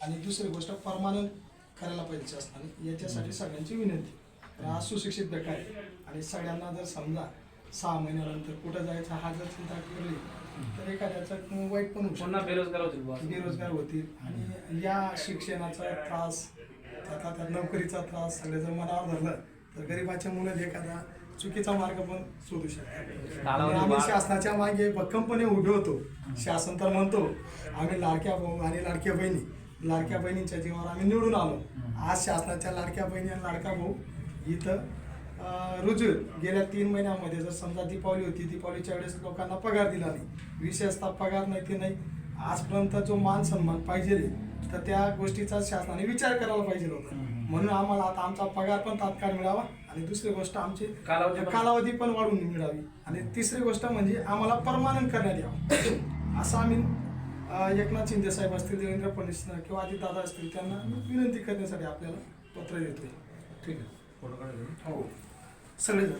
आणि दुसरी गोष्ट परमानंट करायला पाहिजे शासनाने याच्यासाठी सगळ्यांची विनंती. आज सुशिक्षित बेकार आहे. आणि सगळ्यांना जर समजा सहा महिन्यानंतर कुठं जायचं हा जर चिंता केली तर एखाद्याचं वाईट पण. पुन्हा बेरोजगार होतील. बेरोजगार होतील. आणि या शिक्षणाचा त्रास त्याचा त्या नोकरीचा त्रास सगळे जर मनावर धरलं तर गरिबाच्या मुलं एखादा चुकीचा मार्ग पण शोधू शकतात. आम्ही शासनाच्या मागे भक्कमपणे उभे होतो. शासन तर म्हणतो आम्ही लाडक्या भाऊ आणि लाडक्या बहिणी लाडक्या बहिणींच्या जीवावर आम्ही निवडून आलो. आज शासनाच्या लाडक्या बहिणी आणि लाडका भाऊ इथं रुजू गेल्या तीन महिन्यामध्ये जर समजा दीपावली होती दीपावलीच्या वेळेस लोकांना पगार दिला नाही. विशेषतः पगार नाही ते नाही. आजपर्यंत जो मान सन्मान पाहिजे तर त्या गोष्टीचा शासनाने विचार करायला पाहिजे होता. म्हणून आम्हाला आता आमचा पगार पण तात्काळ मिळावा आणि दुसरी गोष्ट आमची कालावधी पण- कालावधी पण वाढवून मिळावी. आणि तिसरी गोष्ट म्हणजे आम्हाला परमानंट करण्यात यावं. असं आम्ही एकनाथ शिंदे साहेब असतील देवेंद्र फडणवीस किंवा दादा असतील त्यांना विनंती करण्यासाठी आपल्याला पत्र देतोय ठीक आहे. हो. सगळेजण.